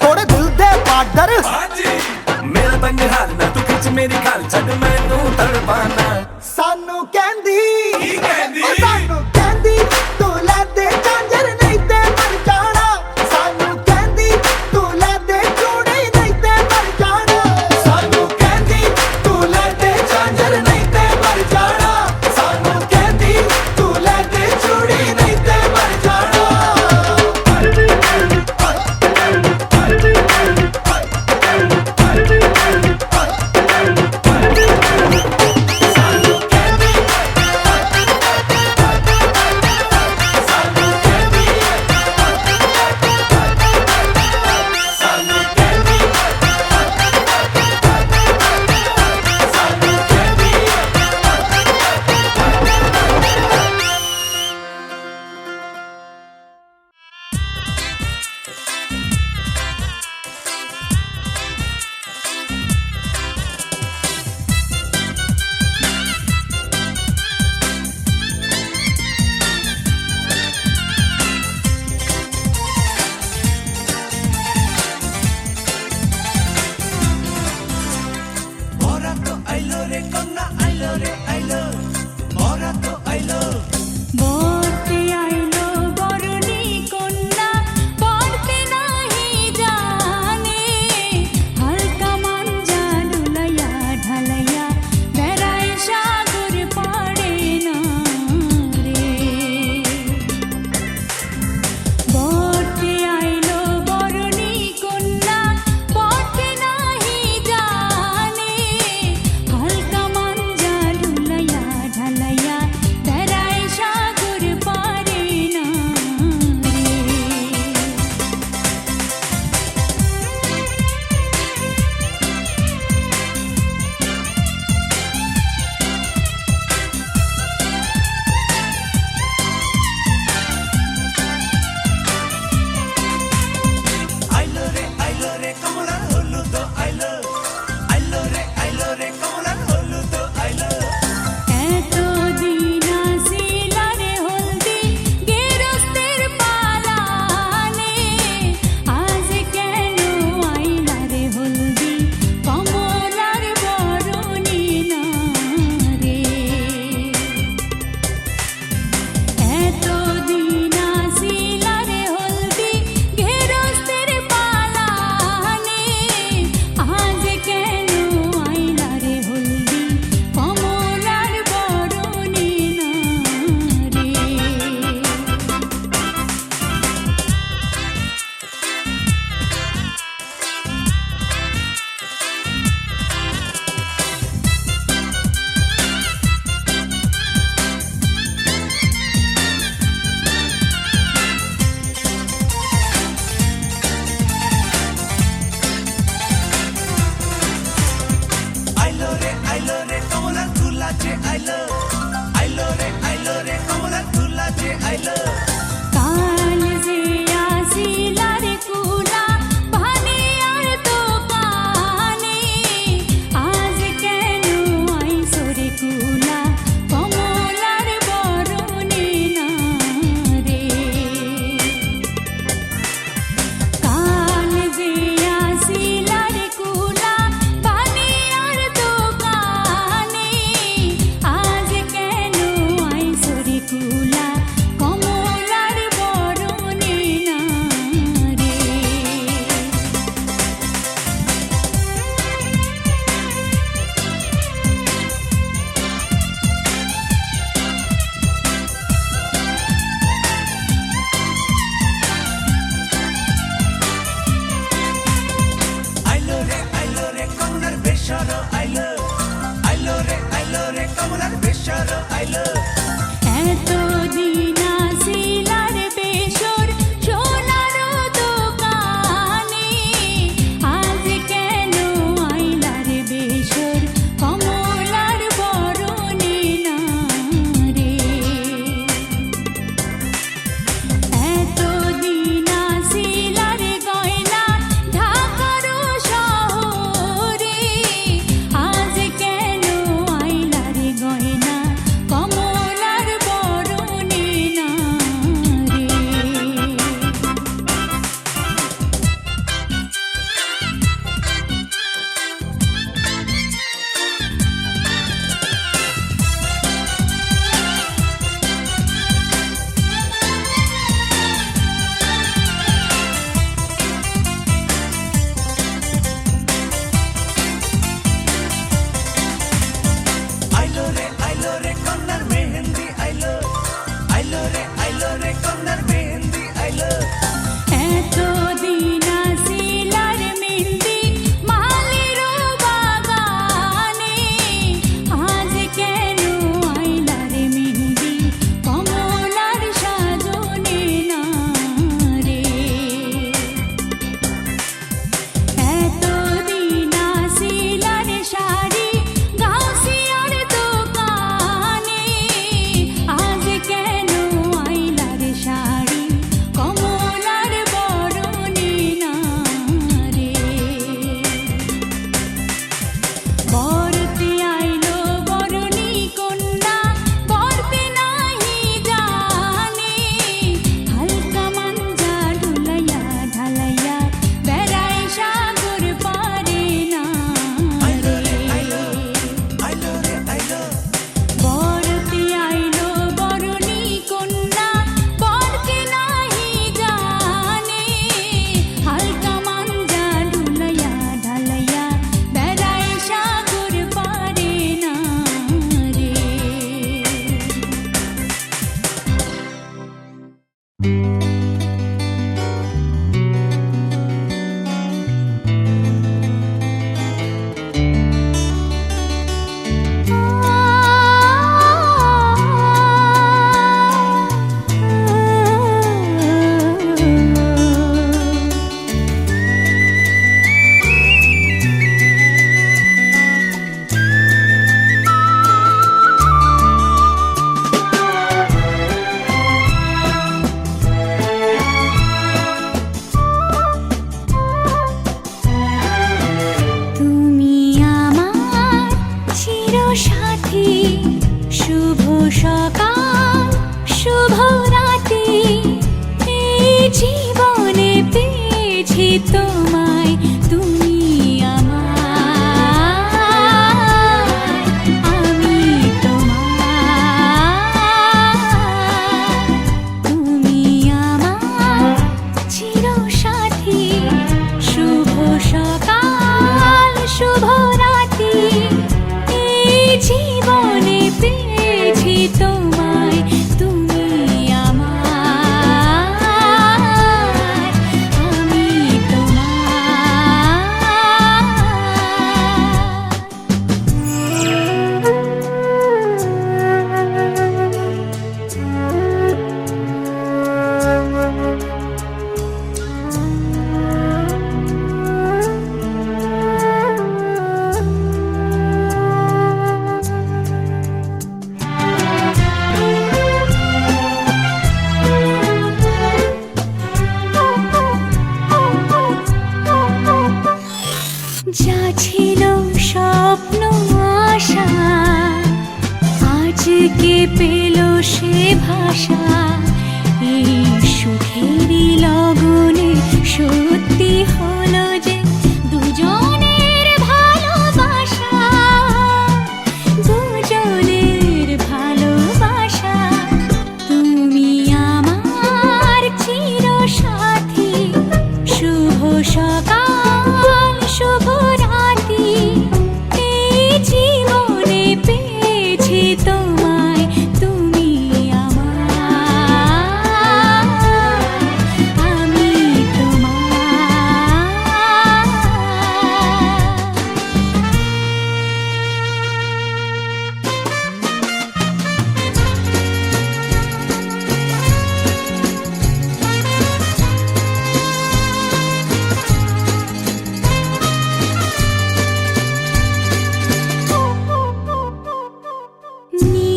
ਥੋੜੇ ਦਿਲ ਦੇ ਬਾਰਡਰ ਹਾਂਜੀ। ਮੇਰਾ ਤੰਗ ਹਾਲ ਨਾ ਤੂੰ ਖਿੱਚ ਮੇਰੀ ਗੱਲ ਛੱਡ ਮੈਨੂੰ ਤੜਪਾਣਾ ਸਾਨੂੰ ਕਹਿੰਦੀ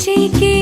cheeky.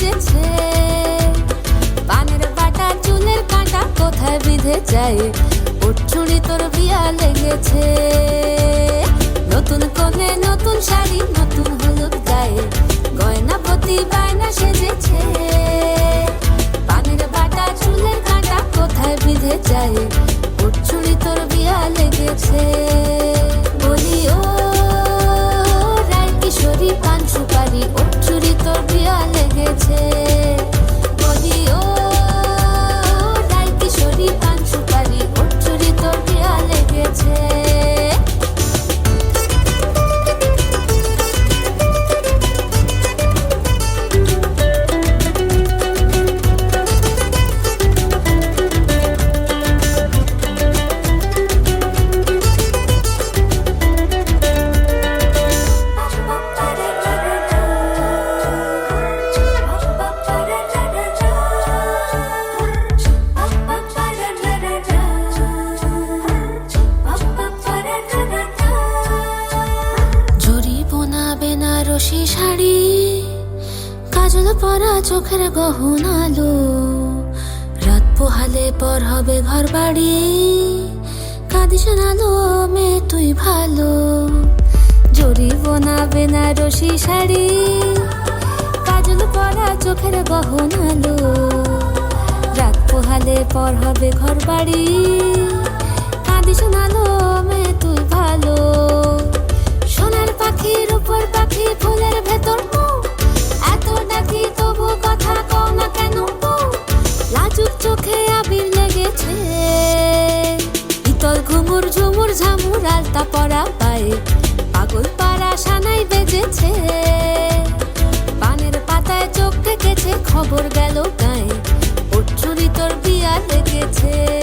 সেজেছে পানের বাটা, চুলের কাঁটা কোথায় বিঁধে যায়? ওর তোর বিয়া লেগেছে। নতুন কোনে নতুন শাড়ি, নতুন হলুদ গায়ে। গয়না প্রতি বায়না সেজেছে। পানের বাটা, চুলের কাঁটা কোথায় বিঁধে যায়? ওর তোর বিয়া লেগেছে। বলি, ও রায় কিশোরী পান সুপারি, ওর পিয়া লেগেছে। ঝুমুর ঝুমুর ঝামুর আলতা পরা পায়ে। পাগল পাড়া সানাই বেজেছে। পানের পাতায় চোখ রেখেছে খবর গেল গায়ে। ওর তোর বিয়া লেগেছে।